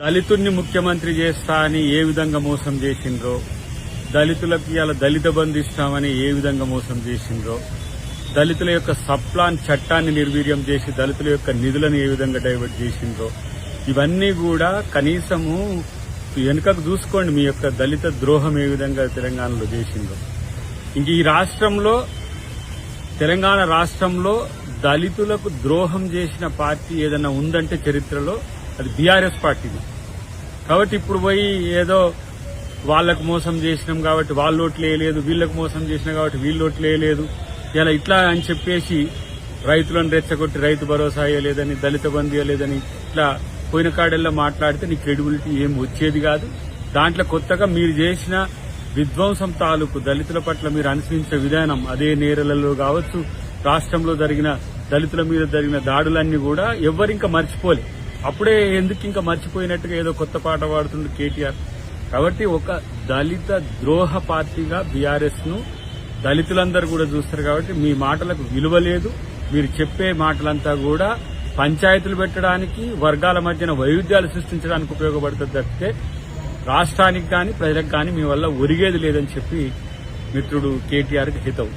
దళితుణ్ణి ముఖ్యమంత్రి చేస్తా అని ఏ విధంగా మోసం చేసిండ్రో దళితులకు ఇలా దళిత బంధు ఇస్తామని ఏ విధంగా మోసం చేసిండ్రో దళితుల యొక్క సప్లాన్ చట్టాన్ని నిర్వీర్యం చేసి దళితుల యొక్క నిధులను ఏ విధంగా డైవర్ట్ చేసిండ్రో ఇవన్నీ కూడా కనీసము వెనుకకు చూసుకోండి మీ యొక్క దళిత ద్రోహం ఏ విధంగా తెలంగాణలో చేసిండ్రో. ఇంక ఈ రాష్ట్రంలో తెలంగాణ రాష్ట్రంలో దళితులకు ద్రోహం చేసిన పార్టీ ఏదైనా ఉందంటే చరిత్రలో అది బీఆర్ఎస్ పార్టీది కాబట్టి ఇప్పుడు పోయి ఏదో వాళ్ళకు మోసం చేసినాం కాబట్టి వాళ్ళ ఓట్లు వేయలేదు వీళ్ళకు మోసం చేసినాం కాబట్టి వీళ్ళు ఓట్లు వేయలేదు. ఇలా ఇట్లా అని చెప్పేసి రైతులను రెచ్చగొట్టి రైతు భరోసా వేయలేదని దళిత బంధు వేయలేదని ఇట్లా పోయిన కాడల్లో మాట్లాడితే నీ క్రెడిబిలిటీ ఏం వచ్చేది కాదు. దాంట్లో కొత్తగా మీరు చేసిన విధ్వంసం తాలూకు దళితుల పట్ల మీరు అనుసరించే విధానం అదే నేరలలో కావచ్చు రాష్ట్రంలో జరిగిన దళితుల మీద జరిగిన దాడులన్నీ కూడా ఎవరింకా మర్చిపోలే. అప్పుడే ఎందుకు ఇంకా మర్చిపోయినట్టుగా ఏదో కొత్త పాట పాడుతుంది కేటీఆర్. కాబట్టి ఒక దళిత ద్రోహ పార్టీగా బీఆర్ఎస్ను దళితులందరూ కూడా చూస్తారు కాబట్టి మీ మాటలకు విలువ లేదు. మీరు చెప్పే మాటలంతా కూడా పంచాయతీలు పెట్టడానికి వర్గాల మధ్యన వైవిధ్యాలు సృష్టించడానికి ఉపయోగపడుతుంది తప్పితే రాష్ట్రానికి కానీ ప్రజలకు కానీ మీ వల్ల ఒరిగేది లేదని చెప్పి మిత్రుడు కేటీఆర్కి హితవు.